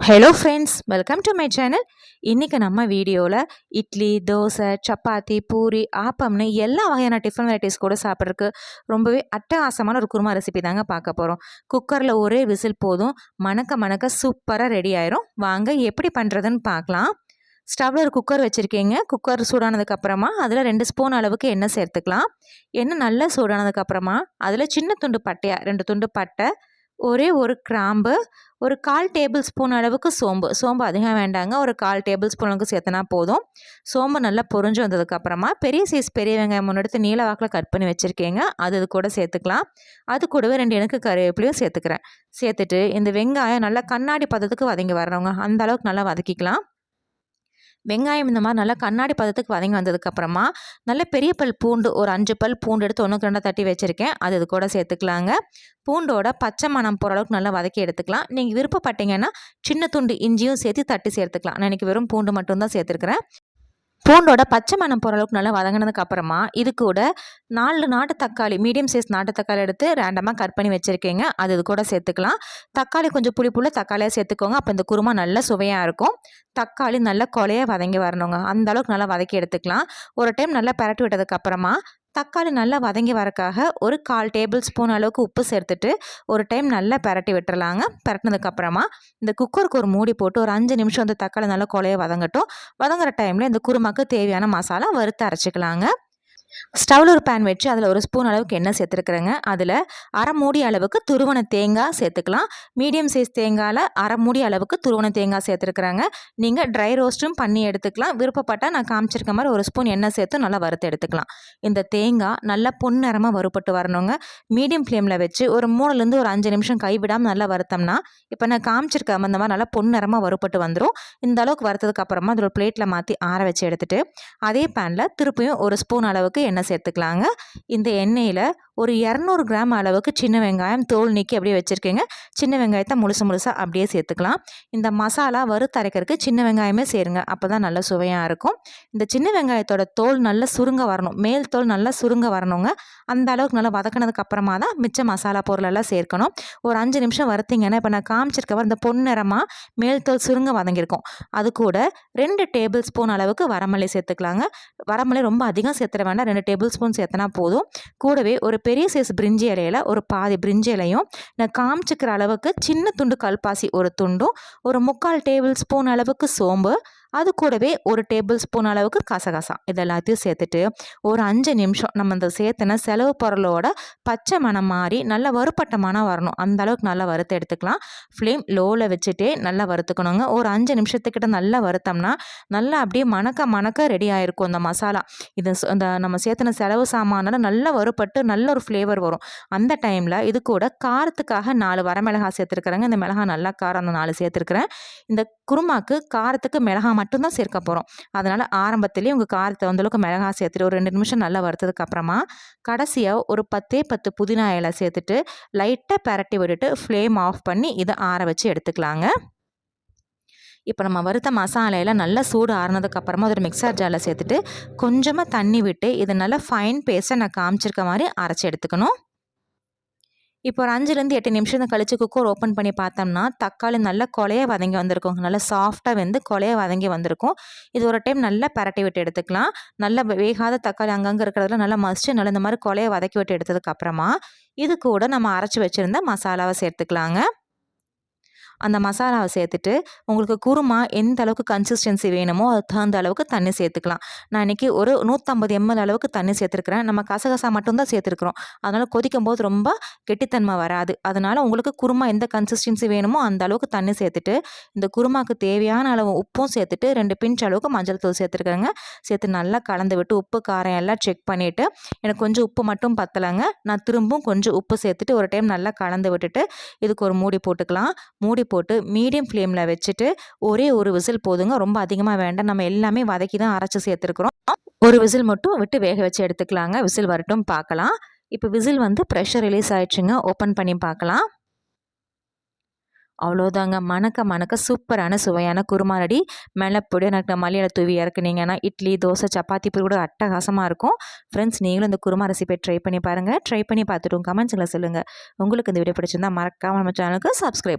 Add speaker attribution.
Speaker 1: Hello friends welcome to my channel இன்றைக்கி நம்ம வீடியோவில் இட்லி தோசை சப்பாத்தி பூரி ஆப்பம்னு எல்லா வகையான டிஃபன் வெரைட்டிஸ் கூட சாப்பிட்றதுக்கு ரொம்பவே அட்டகாசமான ஒரு குருமா ரெசிபி தாங்க பார்க்க போகிறோம் குக்கரில் ஒரே விசில் போதும் மணக்க மணக்க சூப்பராக ரெடி ஆயிரும். வாங்க எப்படி பண்ணுறதுன்னு பார்க்கலாம். ஸ்டவ்வில் ஒரு குக்கர் வச்சுருக்கீங்க. குக்கர் சூடானதுக்கப்புறமா அதில் ரெண்டு ஸ்பூன் அளவுக்கு எண்ணெய் சேர்த்துக்கலாம். எண்ணெய் நல்லா சூடானதுக்கப்புறமா அதில் சின்ன துண்டு பட்டையாக ரெண்டு துண்டு பட்டை ஒரே ஒரு கிராம்பு ஒரு கால் டேபிள் ஸ்பூன் அளவுக்கு சோம்பு. சோம்பு அதிகம் வேண்டாங்க. ஒரு கால் டேபிள் ஸ்பூன் அளவுக்கு சேர்த்தனா போதும். சோம்பு நல்லா பொறிஞ்சு வந்ததுக்கப்புறமா பெரிய சைஸ் பெரிய வெங்காயம் முன்னெடுத்து நீல வாக்கில் கட் பண்ணி வச்சுருக்கேங்க. அது இது கூட சேர்த்துக்கலாம். அது கூடவே ரெண்டு எனக்கு கருவேப்பிலையும் சேர்த்துக்கிறேன். சேர்த்துட்டு இந்த வெங்காயம் நல்லா கண்ணாடி பதத்துக்கு வதங்கி வர்றவங்க அந்த அளவுக்கு நல்லா வதக்கிக்கலாம். வெங்காயம் இந்த மாதிரி நல்லா கண்ணாடி பதத்துக்கு வதங்கி வந்ததுக்கப்புறமா நல்ல பெரிய பல் பூண்டு ஒரு அஞ்சு பல் பூண்டு எடுத்து ஒன்றுக்கு ரெண்டாக தட்டி வச்சுருக்கேன். அது இது கூட சேர்த்துக்கலாங்க. பூண்டோட பச்சை மணம் போகிற அளவுக்கு நல்லா வதக்கி எடுத்துக்கலாம். நீங்கள் விருப்பப்பட்டீங்கன்னா சின்ன துண்டு இஞ்சியும் சேர்த்து தட்டி சேர்த்துக்கலாம். நான் இன்றைக்கி வெறும் பூண்டு மட்டும்தான் சேர்த்துருக்குறேன். பூண்டோட பச்சை மணம் போகிற அளவுக்கு நல்லா வதங்கினதுக்கு அப்புறமா இது கூட நாலு நாட்டு தக்காளி மீடியம் சைஸ் நாட்டு தக்காளி எடுத்து ரேண்டமாக கட் பண்ணி வச்சுருக்கீங்க. அது இது கூட சேர்த்துக்கலாம். தக்காளி கொஞ்சம் புளிப்புள்ள தக்காளியாக சேர்த்துக்கோங்க. அப்போ இந்த குருமா நல்லா சுவையாக இருக்கும். தக்காளி நல்லா கொலையாக வதங்கி வரணுங்க. அந்த அளவுக்கு நல்லா வதக்கி எடுத்துக்கலாம். ஒரு டைம் நல்லா பரட்டி விட்டதுக்கப்புறமா தக்காளி நல்லா வதங்கி வரக்காக ஒரு கால் டேபிள் ஸ்பூன் அளவுக்கு உப்பு சேர்த்துட்டு ஒரு டைம் நல்லா பரட்டி விட்டுறலாங்க. பரட்டினதுக்கப்புறமா இந்த குக்கருக்கு ஒரு மூடி போட்டு ஒரு அஞ்சு நிமிஷம் வந்து தக்காளி நல்லா கொலையை வதங்கட்டும். வதங்குற டைமில் இந்த குருமாக்கு தேவையான மசாலா வறுத்து அரைச்சிக்கலாங்க. ஸ்டவ்வில் ஒரு பேன் வச்சு அதில் ஒரு ஸ்பூன் அளவுக்கு எண்ணெய் சேர்த்துருக்குறேங்க. அதில் அரை மூடி அளவுக்கு துருவன தேங்காய் சேர்த்துக்கலாம். மீடியம் சைஸ் தேங்காயில் அரை மூடி அளவுக்கு துருவன தேங்காய் சேர்த்துருக்குறாங்க. நீங்கள் ட்ரை ரோஸ்ட்டும் பண்ணி எடுத்துக்கலாம். விருப்பப்பட்டால் நான் காமிச்சிருக்க மாதிரி ஒரு ஸ்பூன் எண்ணெய் சேர்த்து நல்லா வறுத்து எடுத்துக்கலாம். இந்த தேங்காய் நல்லா பொன்னிறமாக வறுப்பட்டு வரணுங்க. மீடியம் ஃப்ளேமில் வச்சு ஒரு மூணுலேருந்து ஒரு அஞ்சு நிமிஷம் கைவிடாமல் நல்லா வறுத்தோம்னா இப்போ நான் காமிச்சிருக்க அந்த மாதிரி நல்லா பொன்னிறமாக வறுப்பட்டு வந்துடும் இந்த அளவுக்கு வறுத்ததுக்கு அப்புறமா அதில் ஒரு பிளேட்டில் மாற்றி ஆற வச்சு எடுத்துகிட்டு அதே பேனில் திருப்பியும் ஒரு ஸ்பூன் அளவுக்கு எண்ணெய் சேர்த்துக்கலாங்க. இந்த எண்ணெயில் ஒரு இரநூறு கிராம் அளவுக்கு சின்ன வெங்காயம் தோல் நீக்கி அப்படியே வச்சுருக்கேங்க. சின்ன வெங்காயத்தை முழுசு முழுசாக அப்படியே சேர்த்துக்கலாம். இந்த மசாலா வறுத்தரைக்கிறதுக்கு சின்ன வெங்காயமே சேருங்க. அப்போ தான் நல்லா சுவையாக இருக்கும். இந்த சின்ன வெங்காயத்தோட தோல் நல்லா சுருங்க வரணும். மேல் தோல் நல்லா சுருங்க வரணுங்க. அந்த அளவுக்கு நல்லா வதக்கினதுக்கு அப்புறமா தான் மிச்ச மசாலா பொருளெல்லாம் சேர்க்கணும். ஒரு அஞ்சு நிமிஷம் வறுத்திங்கன்னா இப்போ நான் காமிச்சிருக்கவர் இந்த பொன்னிறமாக மேல் தோல் சுருங்க வதங்கியிருக்கும். அது கூட ரெண்டு டேபிள் ஸ்பூன் அளவுக்கு வரமல்லி சேர்த்துக்கலாங்க. வரமல்லி ரொம்ப அதிகம் சேர்த்துட வேண்டாம். ரெண்டு டேபிள் ஸ்பூன் சேர்த்தனா போதும். கூடவே ஒரு பெரிய சைஸ் பிரிஞ்சி இலையில் ஒரு பாதி பிரிஞ்சி இலையும் நான் காமிச்சிக்கிற அளவுக்கு சின்ன துண்டு கல்பாசி ஒரு துண்டும் ஒரு முக்கால் டேபிள் ஸ்பூன் அளவுக்கு சோம்பு அது கூடவே ஒரு டேபிள் ஸ்பூன் அளவுக்கு கசகசா. இது எல்லாத்தையும் சேர்த்துட்டு ஒரு அஞ்சு நிமிஷம் நம்ம இந்த சேர்த்துன செலவு பொருளோட பச்சை மனம் மாறி நல்லா வறுப்பட்ட மனம் வரணும். அந்த அளவுக்கு நல்லா வறுத்து எடுத்துக்கலாம். ஃப்ளேம் லோவில் வச்சுட்டே நல்லா வறுத்துக்கணுங்க. ஒரு அஞ்சு நிமிஷத்துக்கிட்ட நல்லா வறுத்தோம்னா நல்லா அப்படியே மணக்க மணக்க ரெடி ஆகிருக்கும் அந்த மசாலா. இது அந்த நம்ம சேர்த்துன செலவு சாமானால் நல்லா வறுப்பட்டு நல்ல ஒரு ஃப்ளேவர் வரும். அந்த டைமில் இது கூட காரத்துக்காக நாலு வரமிளகா சேர்த்துருக்குறேங்க. இந்த மிளகா நல்லா காரம் அந்த நாலு சேர்த்துருக்குறேன். இந்த குருமாக்கு காரத்துக்கு மிளகா மட்டும்தான் சேர்க்க போகிறோம் அதனால் ஆரம்பத்துலேயே உங்கள் காரத்தை அந்தளவுக்கு மிளகா சேர்த்துட்டு ஒரு ரெண்டு நிமிஷம் நல்லா வறுத்ததுக்கு அப்புறமா கடைசியாக ஒரு பத்தே பத்து புதினா இலை சேர்த்துட்டு லைட்டாக பரட்டி விட்டுட்டு ஃப்ளேம் ஆஃப் பண்ணி இதை ஆற வச்சு எடுத்துக்கலாங்க. இப்போ நம்ம வறுத்த மசாலையில் நல்லா சூடு ஆறுனதுக்கப்புறமா ஒரு மிக்சர் ஜாரில் சேர்த்துட்டு கொஞ்சமாக தண்ணி விட்டு இதை நல்லா ஃபைன் பேஸ்ட்டை நான் காமிச்சிருக்க மாதிரி அரைச்சி எடுத்துக்கணும். இப்போ ஒரு அஞ்சுலேருந்து எட்டு நிமிஷம் கழித்து குக்கர் ஓப்பன் பண்ணி பார்த்தோம்னா தக்காளி நல்லா கொலையை வதங்கி வந்திருக்கும். நல்லா சாஃப்டாக வந்து கொலையை வதங்கி வந்திருக்கும். இது ஒரு டைம் நல்லா பரட்டி விட்டு எடுத்துக்கலாம். நல்லா வேகாத தக்காளி அங்கங்கே இருக்கிறதுல நல்லா மசிச்சு நல்லா இந்த மாதிரி கொலையை வதக்கி விட்டு எடுத்ததுக்கப்புறமா இது கூட நம்ம அரைச்சி வச்சுருந்த மசாலாவை சேர்த்துக்கலாங்க. அந்த மசாலாவை சேர்த்துட்டு உங்களுக்கு குருமா எந்த அளவுக்கு கன்சிஸ்டன்சி வேணுமோ அது தகுந்த அளவுக்கு தண்ணி சேர்த்துக்கலாம். நான் இன்றைக்கி ஒரு நூற்றம்பது எம்எல் அளவுக்கு தண்ணி சேர்த்துருக்குறேன். நம்ம கசகசா மட்டும்தான் சேர்த்துருக்குறோம். அதனால் கொதிக்கும் போது ரொம்ப கெட்டித்தன்மை வராது. அதனால் உங்களுக்கு குருமா எந்த கன்சிஸ்டன்சி வேணுமோ அந்த அளவுக்கு தண்ணி சேர்த்துட்டு இந்த குருமாவுக்கு தேவையான அளவு உப்பும் சேர்த்துட்டு ரெண்டு பிஞ்ச் அளவுக்கு மஞ்சள் தூள் சேர்த்துருக்கேங்க சேர்த்து நல்லா கலந்து விட்டு உப்பு காரம் எல்லாம் செக் பண்ணிவிட்டு எனக்கு கொஞ்சம் உப்பு மட்டும் பத்தலைங்க. நான் திரும்பவும் கொஞ்சம் உப்பு சேர்த்துட்டு ஒரு டைம் நல்லா கலந்து விட்டுட்டு இதுக்கு ஒரு மூடி போட்டுக்கலாம். மூடி போட்டு மீடியம் ஃப்ளேமில் வச்சுட்டு ஒரே ஒரு விசில் போதுங்க. ரொம்ப அதிகமாக வேண்டாம். நம்ம எல்லாமே வதக்கி தான் அரைச்சி சேர்த்துருக்குறோம். ஒரு விசில் மட்டும் விட்டு வேக வச்சு எடுத்துக்கலாங்க. விசில் வரட்டும் பார்க்கலாம். இப்போ விசில் வந்து ப்ரெஷர் ரிலீஸ் ஆயிடுச்சுங்க. ஓப்பன் பண்ணி பார்க்கலாம். அவ்வளோதாங்க மணக்க மணக்க சூப்பரான சுவையான குருமா ரெடி. மிளப்பொடி எனக்கு மல்லியில் தூவி இறக்குனீங்கன்னா இட்லி தோசை சப்பாத்தி பொடி கூட அட்டகாசமாக இருக்கும். ஃப்ரெண்ட்ஸ் நீங்களும் இந்த குருமா ரெசிபியை ட்ரை பண்ணி பாருங்கள் ட்ரை பண்ணி பார்த்துட்டு கமெண்ட்ஸில் சொல்லுங்கள் உங்களுக்கு இந்த வீடியோ பிடிச்சிருந்தா மறக்காமல் நம்ம சேனலுக்கு சப்ஸ்கிரைப்